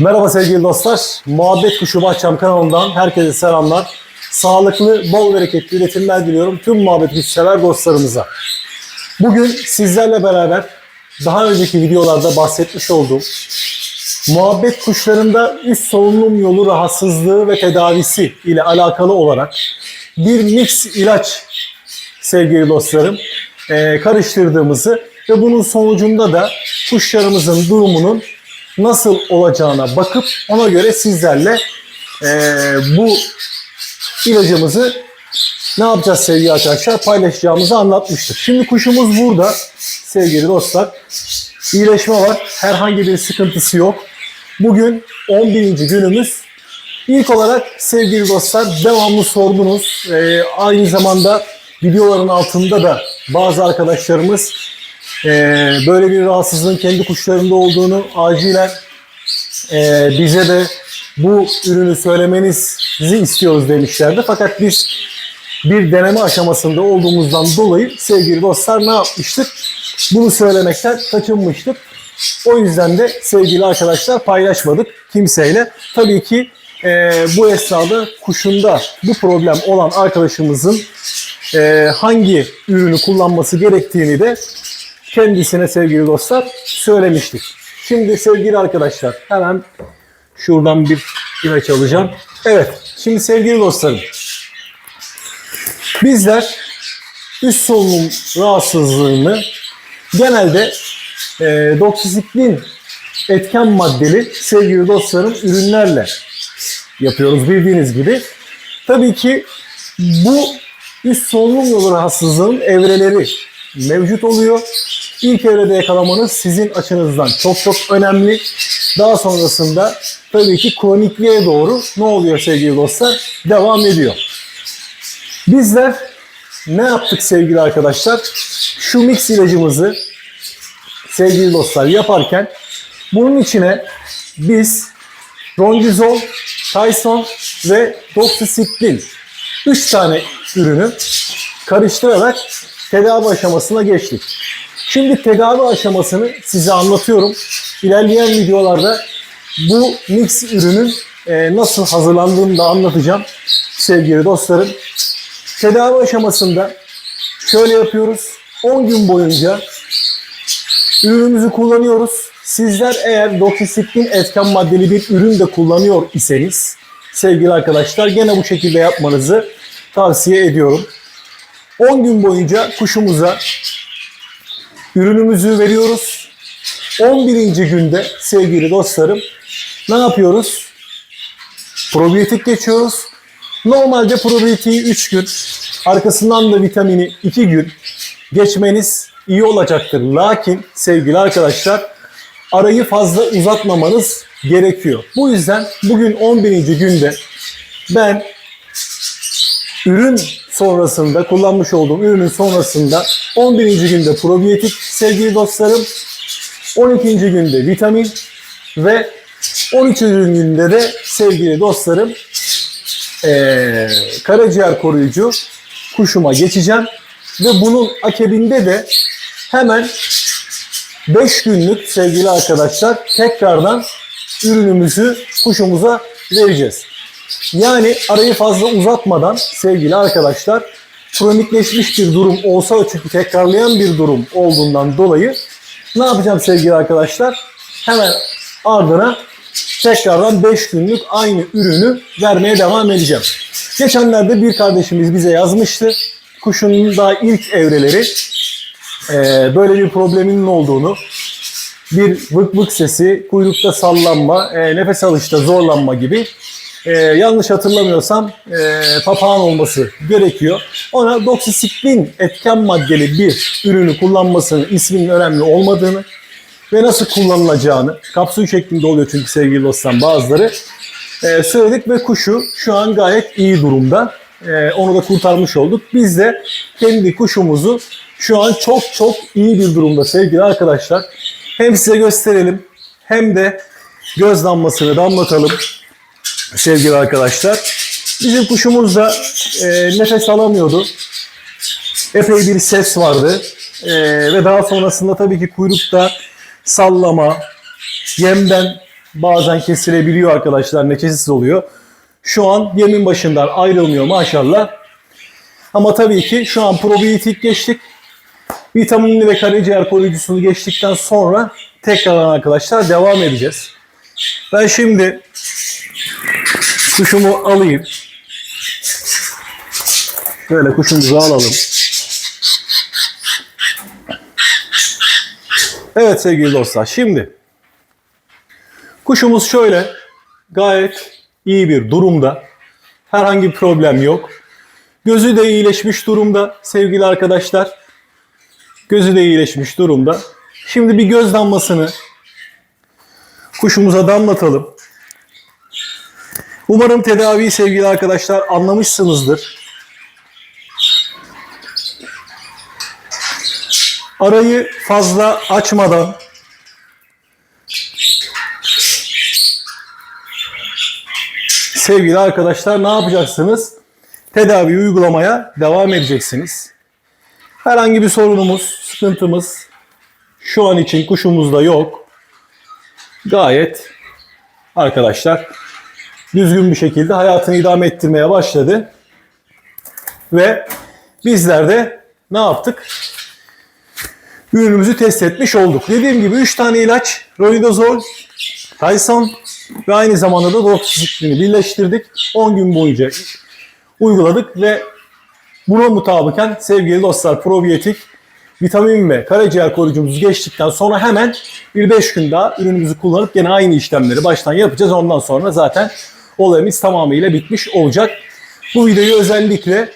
Merhaba sevgili dostlar. Muhabbet Kuşu Bahçem kanalından herkese selamlar. Sağlıklı, bol bereketli üretimler diliyorum tüm muhabbet kuşu sever dostlarımıza. Bugün sizlerle beraber daha önceki videolarda bahsetmiş olduğum muhabbet kuşlarında üst solunum yolu rahatsızlığı ve tedavisi ile alakalı olarak bir mix ilaç sevgili dostlarım karıştırdığımızı ve bunun sonucunda da kuşlarımızın durumunun nasıl olacağına bakıp ona göre sizlerle e, bu ilacımızı ne yapacağız sevgili arkadaşlar paylaşacağımızı anlatmıştık. Şimdi kuşumuz burada sevgili dostlar. İyileşme var. Herhangi bir sıkıntısı yok. Bugün 11. günümüz. İlk olarak sevgili dostlar devamlı sordunuz. Ee, aynı zamanda videoların altında da bazı arkadaşlarımız e, böyle bir rahatsızlığın kendi kuşlarında olduğunu acilen e, bize de bu ürünü söylemenizi istiyoruz demişlerdi. Fakat biz bir deneme aşamasında olduğumuzdan dolayı sevgili dostlar ne yapmıştık? Bunu söylemekten kaçınmıştık. O yüzden de sevgili arkadaşlar paylaşmadık kimseyle. Tabii ki e, bu esnada kuşunda bu problem olan arkadaşımızın e, hangi ürünü kullanması gerektiğini de kendisine sevgili dostlar söylemiştik. Şimdi sevgili arkadaşlar hemen şuradan bir ilaç alacağım. Evet şimdi sevgili dostlarım bizler üst solunum rahatsızlığını genelde e, doksisiklin etken maddeli sevgili dostlarım ürünlerle yapıyoruz bildiğiniz gibi. Tabii ki bu üst solunum yolu rahatsızlığının evreleri mevcut oluyor. İlk evrede yakalamanız sizin açınızdan çok çok önemli. Daha sonrasında tabii ki kronikliğe doğru ne oluyor sevgili dostlar? Devam ediyor. Bizler ne yaptık sevgili arkadaşlar? Şu mix ilacımızı sevgili dostlar yaparken bunun içine biz Ronjizol, Tyson ve Doxycycline 3 tane ürünü karıştırarak tedavi aşamasına geçtik. Şimdi tedavi aşamasını size anlatıyorum. İlerleyen videolarda bu mix ürünün e, nasıl hazırlandığını da anlatacağım sevgili dostlarım. Tedavi aşamasında şöyle yapıyoruz. 10 gün boyunca ürünümüzü kullanıyoruz. Sizler eğer doksisiklin etken maddeli bir ürün de kullanıyor iseniz sevgili arkadaşlar gene bu şekilde yapmanızı tavsiye ediyorum. 10 gün boyunca kuşumuza ürünümüzü veriyoruz. 11. günde sevgili dostlarım ne yapıyoruz? Probiyotik geçiyoruz. Normalde probiyotiği 3 gün, arkasından da vitamini 2 gün geçmeniz iyi olacaktır. Lakin sevgili arkadaşlar arayı fazla uzatmamanız gerekiyor. Bu yüzden bugün 11. günde ben ürün sonrasında kullanmış olduğum ürünün sonrasında 11. günde probiyotik sevgili dostlarım 12. günde vitamin ve 13. günde de sevgili dostlarım eee karaciğer koruyucu kuşuma geçeceğim ve bunun akabinde de hemen 5 günlük sevgili arkadaşlar tekrardan ürünümüzü kuşumuza vereceğiz. Yani arayı fazla uzatmadan sevgili arkadaşlar kronikleşmiş bir durum olsa çünkü tekrarlayan bir durum olduğundan dolayı ne yapacağım sevgili arkadaşlar? Hemen ardına tekrardan 5 günlük aynı ürünü vermeye devam edeceğim. Geçenlerde bir kardeşimiz bize yazmıştı. Kuşun daha ilk evreleri eee, böyle bir probleminin olduğunu, bir vık vık sesi, kuyrukta sallanma, e, nefes alışta zorlanma gibi e, yanlış hatırlamıyorsam e, papağan olması gerekiyor. Ona doksisiklin etken maddeli bir ürünü kullanmasının isminin önemli olmadığını ve nasıl kullanılacağını, kapsül şeklinde oluyor çünkü sevgili dostlar bazıları, e, söyledik ve kuşu şu an gayet iyi durumda. E, onu da kurtarmış olduk. Biz de kendi kuşumuzu şu an çok çok iyi bir durumda sevgili arkadaşlar. Hem size gösterelim hem de göz damlasını damlatalım sevgili arkadaşlar. Bizim kuşumuz da e, nefes alamıyordu. Epey bir ses vardı. E, ve daha sonrasında tabii ki kuyrukta sallama, yemden bazen kesilebiliyor arkadaşlar. Neçesiz oluyor. Şu an yemin başından ayrılmıyor maşallah. Ama tabii ki şu an probiyotik geçtik. Vitaminli ve karaciğer koruyucusunu geçtikten sonra tekrar arkadaşlar devam edeceğiz. Ben şimdi kuşumu alayım. Şöyle kuşumuzu alalım. Evet sevgili dostlar şimdi kuşumuz şöyle gayet iyi bir durumda. Herhangi bir problem yok. Gözü de iyileşmiş durumda sevgili arkadaşlar. Gözü de iyileşmiş durumda. Şimdi bir göz damlasını kuşumuza damlatalım. Umarım tedaviyi sevgili arkadaşlar anlamışsınızdır. Arayı fazla açmadan sevgili arkadaşlar ne yapacaksınız? Tedavi uygulamaya devam edeceksiniz. Herhangi bir sorunumuz, sıkıntımız şu an için kuşumuzda yok. Gayet arkadaşlar düzgün bir şekilde hayatını idame ettirmeye başladı. Ve bizler de ne yaptık? Ürünümüzü test etmiş olduk. Dediğim gibi 3 tane ilaç, Ronidazol, Tyson ve aynı zamanda da doksisiklini birleştirdik. 10 gün boyunca uyguladık ve buna mutabıken sevgili dostlar probiyotik, vitamin ve karaciğer koruyucumuzu geçtikten sonra hemen bir 5 gün daha ürünümüzü kullanıp gene aynı işlemleri baştan yapacağız. Ondan sonra zaten olayımız tamamıyla bitmiş olacak. Bu videoyu özellikle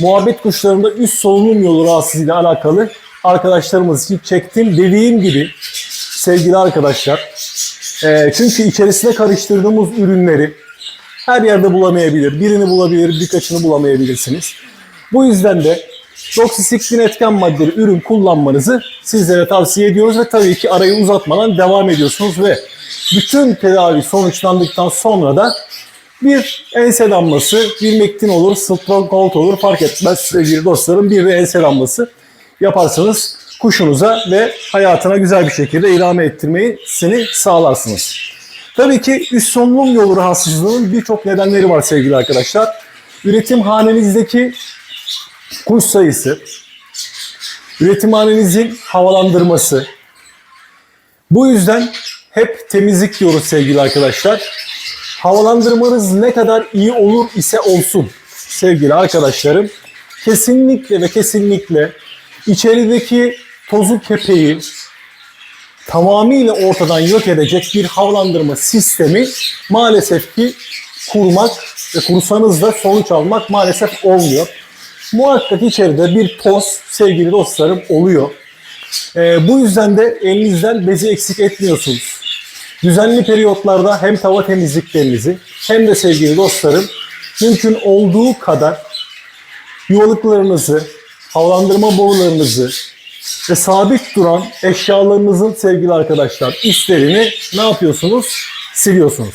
muhabbet kuşlarında üst solunum yolu rahatsızlığıyla alakalı arkadaşlarımız için çektim. Dediğim gibi sevgili arkadaşlar e, çünkü içerisine karıştırdığımız ürünleri her yerde bulamayabilir. Birini bulabilir, birkaçını bulamayabilirsiniz. Bu yüzden de doksisiklin etken maddeli ürün kullanmanızı sizlere tavsiye ediyoruz ve tabii ki arayı uzatmadan devam ediyorsunuz ve bütün tedavi sonuçlandıktan sonra da bir ense damlası, bir mektin olur, stronghold olur fark etmez sevgili dostlarım. Bir de ense damlası yaparsanız kuşunuza ve hayatına güzel bir şekilde idame ettirmesini sağlarsınız. Tabii ki üst solunum yolu rahatsızlığının birçok nedenleri var sevgili arkadaşlar. Üretim hanenizdeki kuş sayısı, üretimhanenizin havalandırması. Bu yüzden hep temizlik diyoruz sevgili arkadaşlar. Havalandırmanız ne kadar iyi olur ise olsun sevgili arkadaşlarım. Kesinlikle ve kesinlikle içerideki tozu kepeği tamamıyla ortadan yok edecek bir havalandırma sistemi maalesef ki kurmak ve kursanız da sonuç almak maalesef olmuyor. Muhakkak içeride bir toz sevgili dostlarım oluyor. Ee, bu yüzden de elinizden bezi eksik etmiyorsunuz. Düzenli periyotlarda hem tava temizliklerinizi hem de sevgili dostlarım mümkün olduğu kadar yuvalıklarınızı, havalandırma borularınızı ve sabit duran eşyalarınızın sevgili arkadaşlar üstlerini ne yapıyorsunuz? Siliyorsunuz.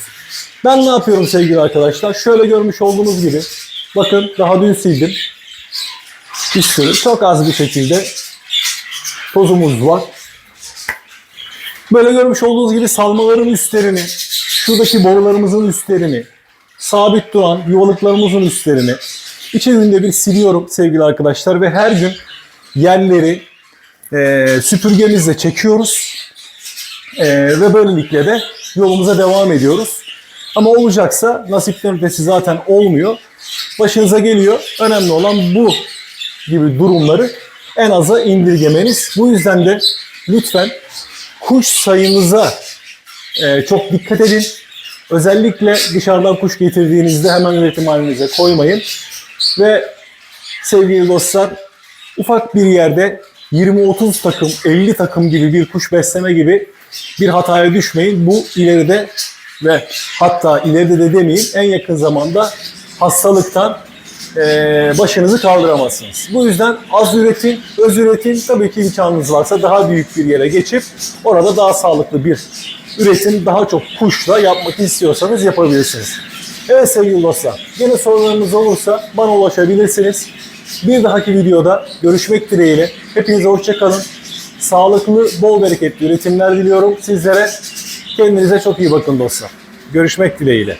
Ben ne yapıyorum sevgili arkadaşlar? Şöyle görmüş olduğunuz gibi bakın daha dün sildim. Üstleri çok az bir şekilde tozumuz var. Böyle görmüş olduğunuz gibi salmaların üstlerini, şuradaki borularımızın üstlerini, sabit duran yuvalıklarımızın üstlerini içerisinde bir siliyorum sevgili arkadaşlar ve her gün yerleri e, süpürgemizle çekiyoruz E, ve böylelikle de yolumuza devam ediyoruz. Ama olacaksa nasipten ötesi zaten olmuyor. Başınıza geliyor. Önemli olan bu gibi durumları en aza indirgemeniz. Bu yüzden de lütfen kuş sayınıza e, çok dikkat edin. Özellikle dışarıdan kuş getirdiğinizde hemen üretim halinize koymayın. Ve sevgili dostlar ufak bir yerde 20-30 takım, 50 takım gibi bir kuş besleme gibi bir hataya düşmeyin. Bu ileride ve hatta ileride de demeyeyim en yakın zamanda hastalıktan eee, başınızı kaldıramazsınız. Bu yüzden az üretin, öz üretin. Tabii ki imkanınız varsa daha büyük bir yere geçip orada daha sağlıklı bir üretim, daha çok kuşla yapmak istiyorsanız yapabilirsiniz. Evet sevgili dostlar, yine sorularınız olursa bana ulaşabilirsiniz. Bir dahaki videoda görüşmek dileğiyle. Hepinize hoşçakalın. Sağlıklı, bol bereketli üretimler diliyorum sizlere. Kendinize çok iyi bakın dostlar. Görüşmek dileğiyle.